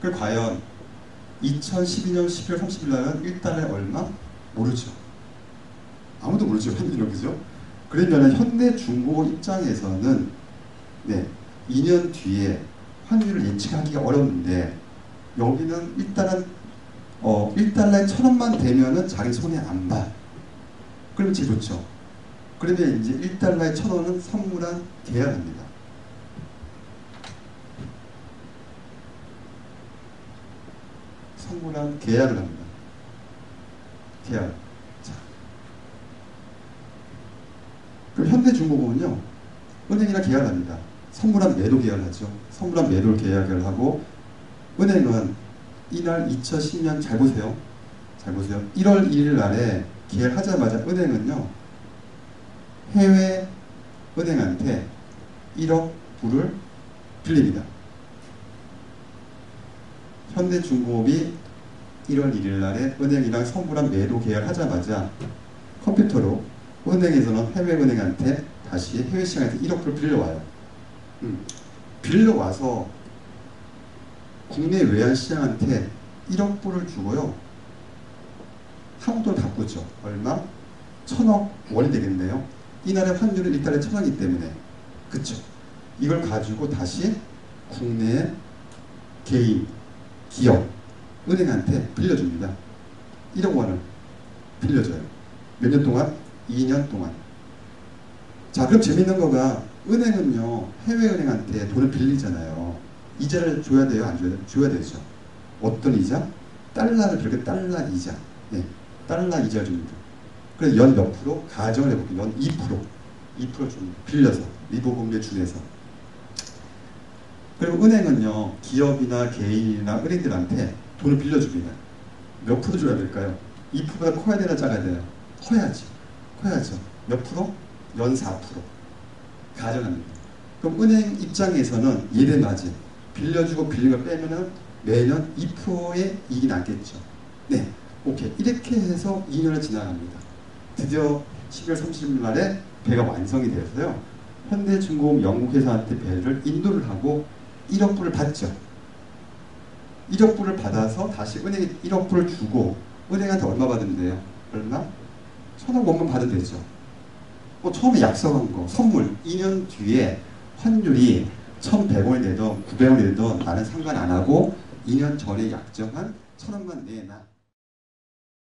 그 과연 2012년 12월 30일 날은 1달러에 얼마? 모르죠. 아무도 모르죠. 현재는 그죠? 그러면 현대중공업 입장에서는 네, 2년 뒤에 환율을 예측하기가 어렵는데 여기는 일단은 어, 1달러에 천 원만 되면은 자기 손에 안 봐. 그러면 제일 좋죠. 그러면 이제 1달러에 천 원은 선물한 계약합니다. 선물한 계약을 합니다. 계약. 자. 그럼 현대중공업은요, 은행이랑 계약을 합니다. 선물한 매도 계약을 하죠. 선물한 매도 계약을 하고, 은행은 이날 2010년 잘 보세요. 잘 보세요. 1월 1일 날에 계약하자마자 은행은요, 해외 은행한테 1억 불을 빌립니다. 현대중공업이 1월 1일 날에 은행이랑 선불한 매도 계약을 하자마자 컴퓨터로 은행에서는 해외은행한테 다시 해외 시장에서 1억 불을 빌려와요. 음, 빌려와서 국내 외환 시장한테 1억 불을 주고요. 한국 돈 바꾸죠. 얼마? 천억 원이 되겠네요. 이날의 환율은 일단은 천억이기 때문에. 그쵸? 이걸 가지고 다시 국내 개인, 기업, 은행한테 빌려줍니다. 1억 원을 빌려줘요. 몇 년 동안? 2년 동안. 자, 그럼 재밌는 거가 은행은요, 해외은행한테 돈을 빌리잖아요. 이자를 줘야 돼요? 안 줘야 돼요? 줘야 되죠. 어떤 이자? 달러를 빌게 달러 이자. 네, 달러 이자를 줍니다. 그래서 연 몇 프로? 가정을 해볼게요. 연 2%. 2% 줍니다. 빌려서. 리보금리에 준해서. 그리고 은행은요, 기업이나 개인이나 은행들한테 돈을 빌려줍니다. 몇 프로 줘야 될까요? 2%보다 커야 되나 작아야 돼요? 커야지. 커야죠. 몇 프로? 연 4%. 가정합니다. 그럼 은행 입장에서는 예대 맞이 빌려주고 빌린 걸 빼면은 매년 2%의 이익이 남겠죠. 네. 오케이. 이렇게 해서 2년을 지나갑니다. 드디어 12월 30일 날에 배가 완성이 되어서요. 현대중공업 영국 회사한테 배를 인도를 하고 1억 불을 받죠. 1억 불을 받아서 다시 은행에 1억 불을 주고 은행한테 얼마 받으면 요 얼마? 천억 원만 받으면 되죠. 뭐 처음에 약속한 거 선물 2년 뒤에 환율이 1,100원이 되던 900원이 되던 나는 상관 안 하고 2년 전에 약정한 천억만 내놔.